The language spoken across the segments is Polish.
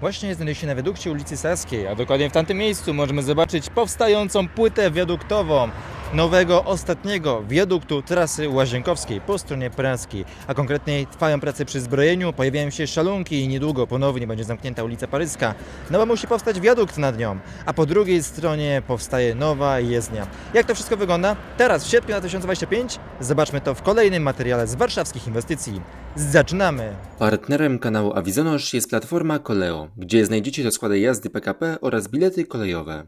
Właśnie się na wiadukcie ulicy Saskiej, a dokładnie w tamtym miejscu możemy zobaczyć powstającą płytę wiaduktową nowego, ostatniego wiaduktu trasy łazienkowskiej po stronie pręskiej, a konkretniej trwają prace przy zbrojeniu, pojawiają się szalunki i niedługo ponownie będzie zamknięta ulica Paryska, no bo musi powstać wiadukt nad nią, a po drugiej stronie powstaje nowa jezdnia. Jak to wszystko wygląda? Teraz w sierpniu 2025 zobaczmy to w kolejnym materiale z warszawskich inwestycji. Zaczynamy! Partnerem kanału Avizonosz jest platforma Koleo, gdzie znajdziecie rozkłady jazdy PKP oraz bilety kolejowe.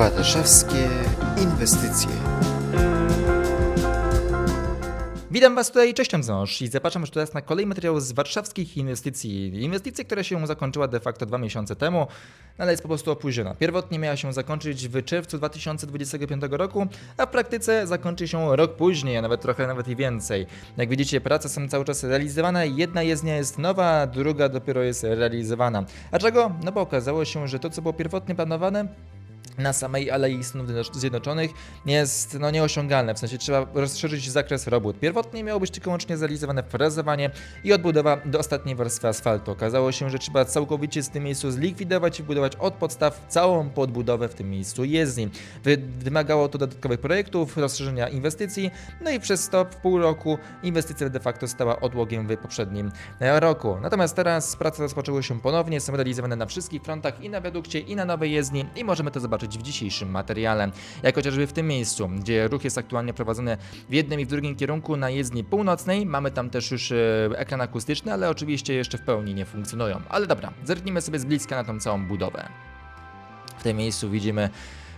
Warszawskie inwestycje. Witam Was tutaj, cześć Ząż i zapraszam już teraz na kolejny materiał z warszawskich inwestycji. Inwestycja, która się zakończyła de facto dwa miesiące temu, no ale jest po prostu opóźniona. Pierwotnie miała się zakończyć w czerwcu 2025 roku, a w praktyce zakończy się rok później, a nawet trochę nawet i więcej. Jak widzicie, prace są cały czas realizowane, jedna jezdnia jest nowa, druga dopiero jest realizowana. A czego? No bo okazało się, że to co było pierwotnie planowane, na samej Alei Stanów Zjednoczonych jest no, nieosiągalne, w sensie trzeba rozszerzyć zakres robót. Pierwotnie miało być tylko łącznie zrealizowane frezowanie i odbudowa do ostatniej warstwy asfaltu. Okazało się, że trzeba całkowicie z tym miejscu zlikwidować i budować od podstaw całą podbudowę w tym miejscu jezdni. Wy, wymagało to dodatkowych projektów, rozszerzenia inwestycji, no i przez to w pół roku inwestycja de facto stała odłogiem w poprzednim e, roku. Natomiast teraz prace rozpoczęły się ponownie, są realizowane na wszystkich frontach i na wiadukcie i na nowej jezdni i możemy to zobaczyć w dzisiejszym materiale. Jak chociażby w tym miejscu, gdzie ruch jest aktualnie prowadzony w jednym i w drugim kierunku na jezdni północnej. Mamy tam też już e, ekran akustyczny, ale oczywiście jeszcze w pełni nie funkcjonują. Ale dobra, zerknijmy sobie z bliska na tą całą budowę. W tym miejscu widzimy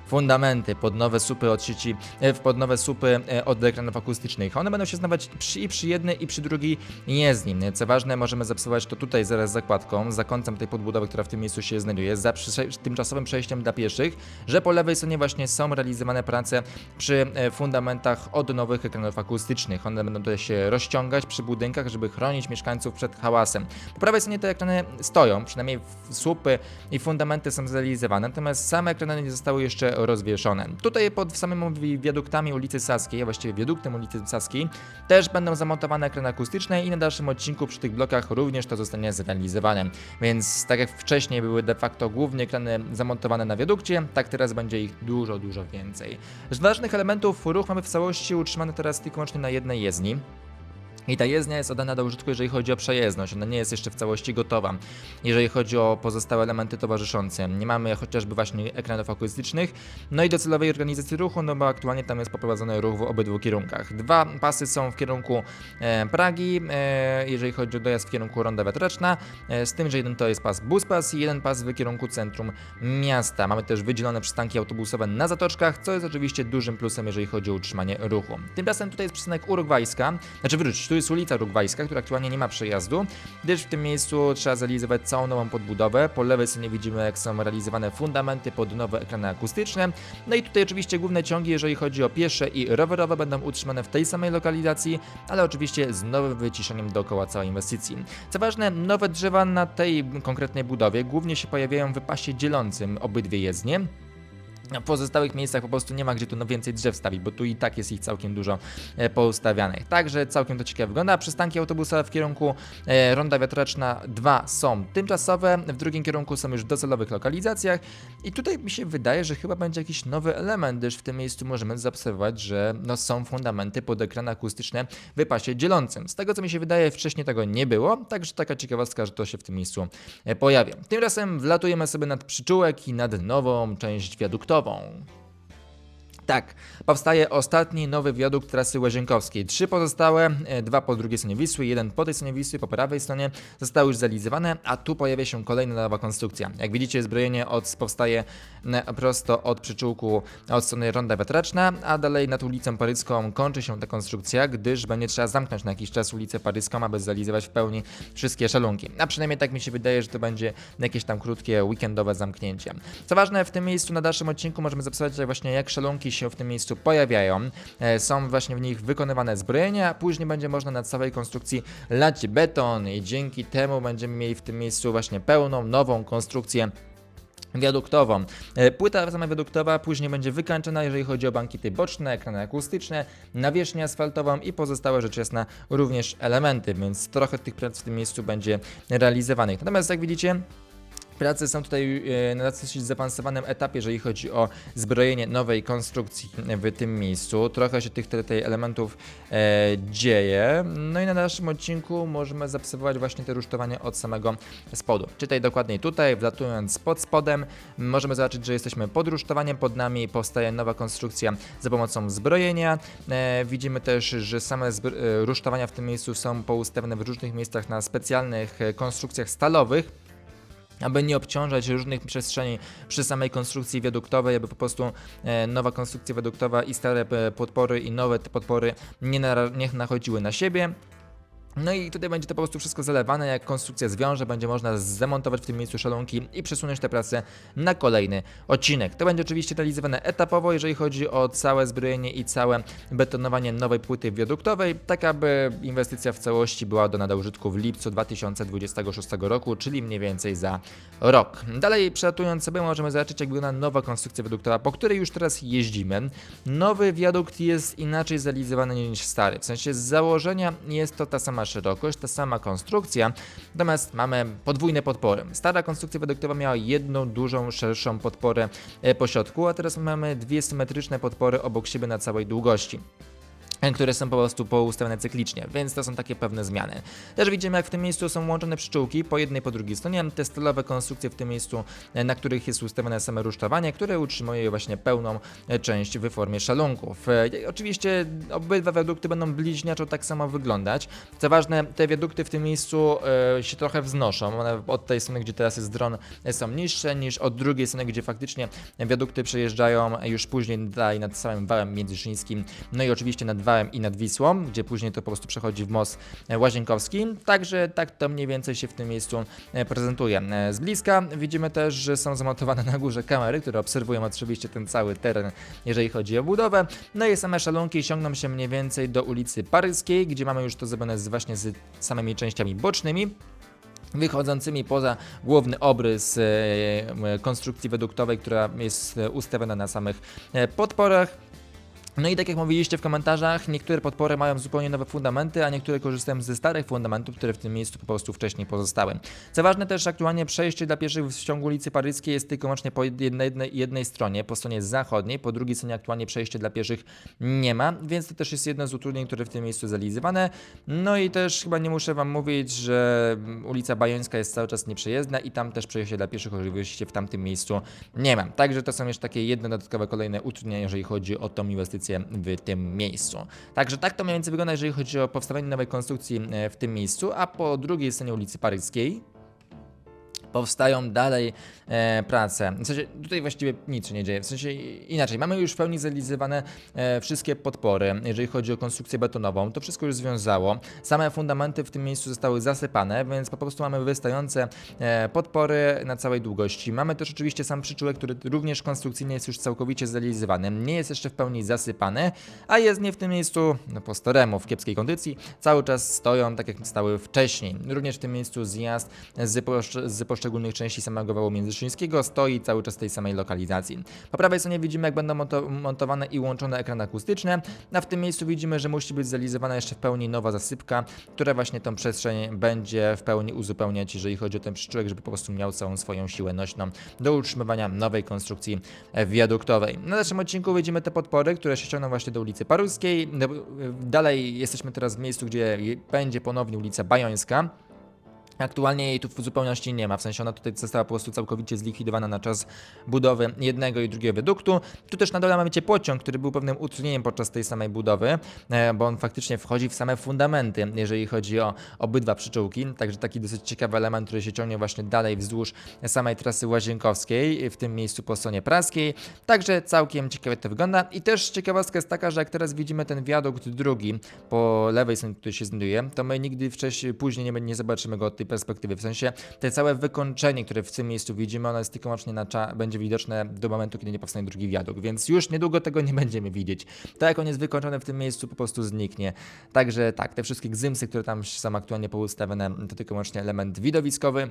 fundamenty pod nowe supy od sieci, e, pod nowe supy e, od ekranów akustycznych. One będą się znaleźć przy, i przy jednej i przy drugiej jezdni. Co ważne, możemy zapisywać to tutaj zaraz zakładką, za końcem tej podbudowy, która w tym miejscu się znajduje, za tymczasowym przejściem dla pieszych, że po lewej stronie właśnie są realizowane prace przy e, fundamentach od nowych ekranów akustycznych. One będą tutaj się rozciągać przy budynkach, żeby chronić mieszkańców przed hałasem. Po prawej stronie te ekrany stoją, przynajmniej słupy i fundamenty są zrealizowane, natomiast same ekrany nie zostały jeszcze rozwieszone. Tutaj pod samymi wiaduktami ulicy Saskiej, a właściwie wiaduktem ulicy Saskiej, też będą zamontowane ekrany akustyczne i na dalszym odcinku przy tych blokach również to zostanie zrealizowane. Więc tak jak wcześniej były de facto głównie ekrany zamontowane na wiadukcie, tak teraz będzie ich dużo, dużo więcej. Z ważnych elementów ruch mamy w całości utrzymany teraz tylko i wyłącznie na jednej jezdni. I ta jezdnia jest oddana do użytku, jeżeli chodzi o przejezdność. Ona nie jest jeszcze w całości gotowa. Jeżeli chodzi o pozostałe elementy towarzyszące, nie mamy chociażby właśnie ekranów akustycznych, no i docelowej organizacji ruchu, no bo aktualnie tam jest poprowadzony ruch w obydwu kierunkach. Dwa pasy są w kierunku e, Pragi, e, jeżeli chodzi o dojazd w kierunku Ronda Wiatreczna, e, z tym, że jeden to jest pas Buspas i jeden pas w kierunku centrum miasta. Mamy też wydzielone przystanki autobusowe na zatoczkach, co jest oczywiście dużym plusem, jeżeli chodzi o utrzymanie ruchu. Tymczasem tutaj jest przystanek Urugwajska, znaczy wróć, tu jest ulica Urugwajska, która aktualnie nie ma przejazdu, gdyż w tym miejscu trzeba zrealizować całą nową podbudowę. Po lewej stronie widzimy, jak są realizowane fundamenty pod nowe ekrany akustyczne. No i tutaj oczywiście główne ciągi, jeżeli chodzi o piesze i rowerowe, będą utrzymane w tej samej lokalizacji, ale oczywiście z nowym wyciszeniem dookoła całej inwestycji. Co ważne, nowe drzewa na tej konkretnej budowie głównie się pojawiają w pasie dzielącym obydwie jezdnie. W pozostałych miejscach po prostu nie ma gdzie tu no więcej drzew stawić, bo tu i tak jest ich całkiem dużo e, poustawianych. Także całkiem to ciekawe wygląda. Przystanki autobusowe w kierunku e, Ronda Wiatreczna 2 są tymczasowe, w drugim kierunku są już w docelowych lokalizacjach i tutaj mi się wydaje, że chyba będzie jakiś nowy element, gdyż w tym miejscu możemy zaobserwować, że no, są fundamenty pod ekrany akustyczne w pasie dzielącym. Z tego co mi się wydaje, wcześniej tego nie było, także taka ciekawostka, że to się w tym miejscu e, pojawia. Tymczasem wlatujemy sobie nad przyczółek i nad nową część wiaduktową. bom. Tak, powstaje ostatni nowy wiadukt trasy Łazienkowskiej. Trzy pozostałe, e, dwa po drugiej stronie Wisły, jeden po tej stronie Wisły, po prawej stronie, zostały już zrealizowane, a tu pojawia się kolejna nowa konstrukcja. Jak widzicie, zbrojenie od, powstaje prosto od przyczółku od strony Ronda Wiatraczna, a dalej nad ulicą Paryską kończy się ta konstrukcja, gdyż będzie trzeba zamknąć na jakiś czas ulicę Paryską, aby zrealizować w pełni wszystkie szalunki. A przynajmniej tak mi się wydaje, że to będzie jakieś tam krótkie weekendowe zamknięcie. Co ważne, w tym miejscu na dalszym odcinku możemy zapisać właśnie jak szalunki się się w tym miejscu pojawiają. E, Są właśnie w nich wykonywane zbrojenia, a później będzie można na całej konstrukcji lać beton i dzięki temu będziemy mieli w tym miejscu właśnie pełną, nową konstrukcję wiaduktową. E, Płyta sama wiaduktowa później będzie wykańczona, jeżeli chodzi o bankiety boczne, ekrany akustyczne, nawierzchnię asfaltową i pozostałe rzecz jasna również elementy, więc trochę tych prac w tym miejscu będzie realizowanych. Natomiast jak widzicie, Prace są tutaj e, na dosyć zaawansowanym etapie, jeżeli chodzi o zbrojenie nowej konstrukcji w tym miejscu. Trochę się tych tutaj elementów e, dzieje. No i na naszym odcinku możemy zaobserwować właśnie te rusztowanie od samego spodu. Czytaj dokładniej tutaj, wlatując pod spodem, możemy zobaczyć, że jesteśmy pod rusztowaniem, pod nami powstaje nowa konstrukcja za pomocą zbrojenia. E, widzimy też, że same e, rusztowania w tym miejscu są poustawione w różnych miejscach na specjalnych e, konstrukcjach stalowych aby nie obciążać różnych przestrzeni przy samej konstrukcji wiaduktowej, aby po prostu e, nowa konstrukcja wiaduktowa i stare e, podpory i nowe te podpory nie, nara- nie nachodziły na siebie. No i tutaj będzie to po prostu wszystko zalewane, jak konstrukcja zwiąże, będzie można zamontować w tym miejscu szalonki i przesunąć te prace na kolejny odcinek. To będzie oczywiście realizowane etapowo, jeżeli chodzi o całe zbrojenie i całe betonowanie nowej płyty wiaduktowej, tak aby inwestycja w całości była dana użytku w lipcu 2026 roku, czyli mniej więcej za rok. Dalej przelatując sobie możemy zobaczyć jak wygląda nowa konstrukcja wiaduktowa, po której już teraz jeździmy. Nowy wiadukt jest inaczej zrealizowany niż stary, w sensie z założenia jest to ta sama szerokość, ta sama konstrukcja, natomiast mamy podwójne podpory. Stara konstrukcja wiaduktowa miała jedną dużą, szerszą podporę e, po środku, a teraz mamy dwie symetryczne podpory obok siebie na całej długości które są po prostu poustawione cyklicznie, więc to są takie pewne zmiany. Też widzimy, jak w tym miejscu są łączone pszczółki po jednej, po drugiej stronie, te stylowe konstrukcje w tym miejscu, e, na których jest ustawione same rusztowanie, które utrzymuje właśnie pełną e, część w formie szalunków. E, Oczywiście obydwa wiadukty będą bliźniaczo tak samo wyglądać. Co ważne, te wiadukty w tym miejscu się trochę wznoszą. One od tej strony, gdzie teraz jest dron, są niższe niż od drugiej strony, gdzie faktycznie wiadukty przejeżdżają już później dalej nad całym wałem międzyszyńskim, no i oczywiście nad wałem i nad Wisłą, gdzie później to po prostu przechodzi w most e, Łazienkowski. Także tak to mniej więcej się w tym miejscu e, prezentuje. E, Z bliska widzimy też, że są zamontowane na górze kamery, które obserwują oczywiście ten cały teren, jeżeli chodzi o budowę. No i same szalonki ciągną się mniej więcej do ulicy Paryskiej, gdzie mamy już to zrobione z, właśnie z samymi częściami bocznymi wychodzącymi poza główny obrys konstrukcji weduktowej, która jest ustawiona na samych podporach. No i tak jak mówiliście w komentarzach, niektóre podpory mają zupełnie nowe fundamenty, a niektóre korzystają ze starych fundamentów, które w tym miejscu po prostu wcześniej pozostały. Co ważne też, aktualnie przejście dla pieszych w ciągu ulicy Paryskiej jest tylko wyłącznie po jednej, jednej, stronie, po stronie zachodniej, po drugiej stronie aktualnie przejście dla pieszych nie ma, więc to też jest jedno z utrudnień, które w tym miejscu zrealizowane. No i też chyba nie muszę wam mówić, że ulica Bajońska jest cały czas nieprzejezdna i tam też przejście dla pieszych oczywiście w tamtym miejscu nie ma. Także to są jeszcze takie jedno dodatkowe kolejne utrudnienia, jeżeli chodzi o tą inwestycję w tym miejscu. Także tak to mniej więcej wygląda, jeżeli chodzi o powstawanie nowej konstrukcji e, w tym miejscu, a po drugiej stronie ulicy Paryskiej powstają dalej e, prace. W sensie tutaj właściwie nic się nie dzieje. W sensie inaczej, mamy już w pełni zrealizowane e, wszystkie podpory, jeżeli chodzi o konstrukcję betonową. To wszystko już związało. Same fundamenty w tym miejscu zostały zasypane, więc po prostu mamy wystające e, podpory na całej długości. Mamy też oczywiście sam przyczółek, który również konstrukcyjnie jest już całkowicie zrealizowany. Nie jest jeszcze w pełni zasypany, a jest nie w tym miejscu no, po staremu, w kiepskiej kondycji. Cały czas stoją tak, jak stały wcześniej. Również w tym miejscu zjazd z, poszcz- z poszczególnych części samego wału międzyszyńskiego stoi cały czas w tej samej lokalizacji. Po prawej stronie widzimy, jak będą monto- montowane i łączone ekrany akustyczne, a w tym miejscu widzimy, że musi być zrealizowana jeszcze w pełni nowa zasypka, która właśnie tą przestrzeń będzie w pełni uzupełniać, jeżeli chodzi o ten przyczółek, żeby po prostu miał całą swoją siłę nośną do utrzymywania nowej konstrukcji wiaduktowej. Na naszym odcinku widzimy te podpory, które się ciągną właśnie do ulicy Paruskiej. No, Dalej jesteśmy teraz w miejscu, gdzie będzie ponownie ulica Bajońska. Aktualnie jej tu w zupełności nie ma, w sensie ona tutaj została po prostu całkowicie zlikwidowana na czas budowy jednego i drugiego wiaduktu. Tu też na dole mamy pociąg, który był pewnym utrudnieniem podczas tej samej budowy, e, bo on faktycznie wchodzi w same fundamenty, jeżeli chodzi o obydwa przyczółki, także taki dosyć ciekawy element, który się ciągnie właśnie dalej wzdłuż samej trasy Łazienkowskiej, w tym miejscu po stronie praskiej, także całkiem ciekawie to wygląda. I też ciekawostka jest taka, że jak teraz widzimy ten wiadukt drugi po lewej stronie, który się znajduje, to my nigdy wcześniej, później nie, nie zobaczymy go od tej perspektywy. W sensie te całe wykończenie, które w tym miejscu widzimy, ono jest tylko i wyłącznie na będzie widoczne do momentu, kiedy nie powstanie drugi wiadukt, więc już niedługo tego nie będziemy widzieć. To jak on jest wykończony w tym miejscu po prostu zniknie. Także tak, te wszystkie gzymsy, które tam są aktualnie poustawione, to tylko i wyłącznie element widowiskowy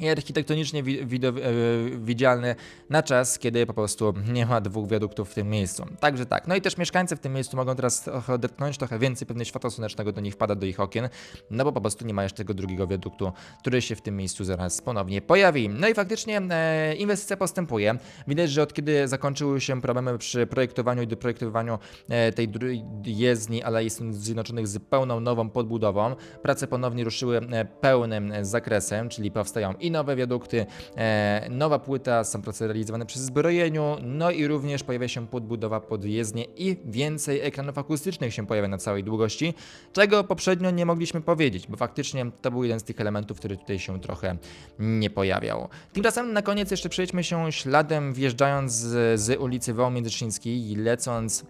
i architektonicznie e, widzialny na czas, kiedy po prostu nie ma dwóch wiaduktów w tym miejscu. Także tak. No i też mieszkańcy w tym miejscu mogą teraz odetchnąć, trochę więcej pewnie światła słonecznego do nich wpada do ich okien, no bo po prostu nie ma jeszcze tego drugiego wiaduktu, który się w tym miejscu zaraz ponownie pojawi. No i faktycznie e, inwestycja postępuje. Widać, że od kiedy zakończyły się problemy przy projektowaniu i doprojektowaniu e, tej jezdni Alei Zjednoczonych z pełną nową podbudową, prace ponownie ruszyły e, pełnym e, zakresem, czyli powstają i nowe wiadukty, e, nowa płyta, są prace realizowane przy zbrojeniu, no i również pojawia się podbudowa pod jezdnię i więcej ekranów akustycznych się pojawia na całej długości, czego poprzednio nie mogliśmy powiedzieć, bo faktycznie to był jeden z tych elementów, który tutaj się trochę nie pojawiał. Tymczasem na koniec jeszcze przejdźmy się śladem wjeżdżając z, z ulicy i lecąc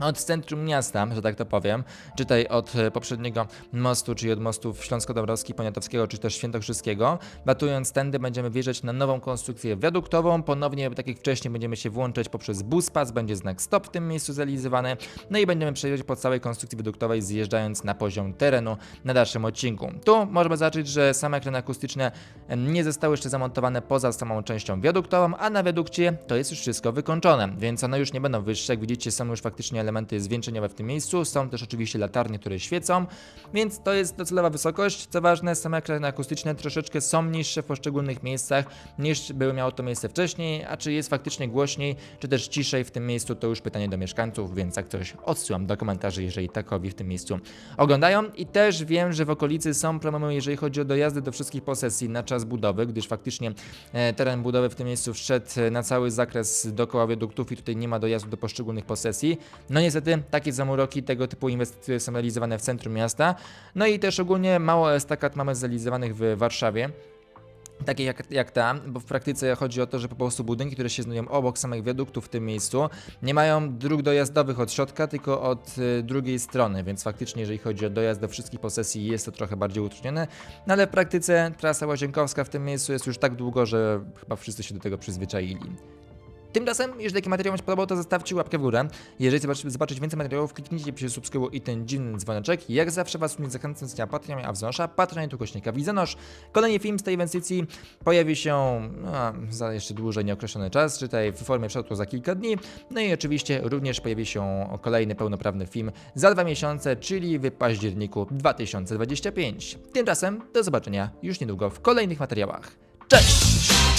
od centrum miasta, że tak to powiem, czytaj od e, poprzedniego mostu, czyli od mostów Śląsko-Dąbrowski, Poniatowskiego, czy też Świętokrzyskiego. Batując tędy będziemy wjeżdżać na nową konstrukcję wiaduktową. Ponownie, tak jak wcześniej, będziemy się włączać poprzez buspas, będzie znak stop w tym miejscu zrealizowany. No i będziemy przejeżdżać po całej konstrukcji wiaduktowej, zjeżdżając na poziom terenu na dalszym odcinku. Tu możemy zobaczyć, że same ekrany akustyczne nie zostały jeszcze zamontowane poza samą częścią wiaduktową, a na wiadukcie to jest już wszystko wykończone, więc one już nie będą wyższe. Jak widzicie, są już faktycznie zwieńczeniowe w tym miejscu. Są też oczywiście latarnie, które świecą, więc to jest docelowa wysokość. Co ważne, same ekrany akustyczne troszeczkę są niższe w poszczególnych miejscach niż były miało to miejsce wcześniej, a czy jest faktycznie głośniej, czy też ciszej w tym miejscu, to już pytanie do mieszkańców, więc jak coś odsyłam do komentarzy, jeżeli takowi w tym miejscu oglądają. I też wiem, że w okolicy są problemy, jeżeli chodzi o dojazdy do wszystkich posesji na czas budowy, gdyż faktycznie e, teren budowy w tym miejscu wszedł e, na cały zakres dookoła wiaduktów i tutaj nie ma dojazdu do poszczególnych posesji. No niestety takie zamuroki tego typu inwestycje są realizowane w centrum miasta. No i też ogólnie mało estakad mamy zrealizowanych w Warszawie. Takie jak, jak ta, bo w praktyce chodzi o to, że po prostu budynki, które się znajdują obok samych wiaduktów w tym miejscu, nie mają dróg dojazdowych od środka, tylko od y, drugiej strony, więc faktycznie jeżeli chodzi o dojazd do wszystkich posesji jest to trochę bardziej utrudnione, no ale w praktyce trasa łazienkowska w tym miejscu jest już tak długo, że chyba wszyscy się do tego przyzwyczaili. Tymczasem, jeżeli taki materiał Wam się podobał, to zostawcie łapkę w górę. Jeżeli chcecie zobaczyć więcej materiałów, kliknijcie przy subskrybuj i ten dziwny dzwoneczek. Jak zawsze Was nie zachęcam do Patreon, a wznosza Patreon tu kośnika Widzenosz. Kolejny film z tej inwestycji pojawi się no, za jeszcze dłużej nieokreślony czas, czytaj w formie przelotu za kilka dni. No i oczywiście również pojawi się kolejny pełnoprawny film za dwa miesiące, czyli w październiku 2025. Tymczasem do zobaczenia już niedługo w kolejnych materiałach. Cześć!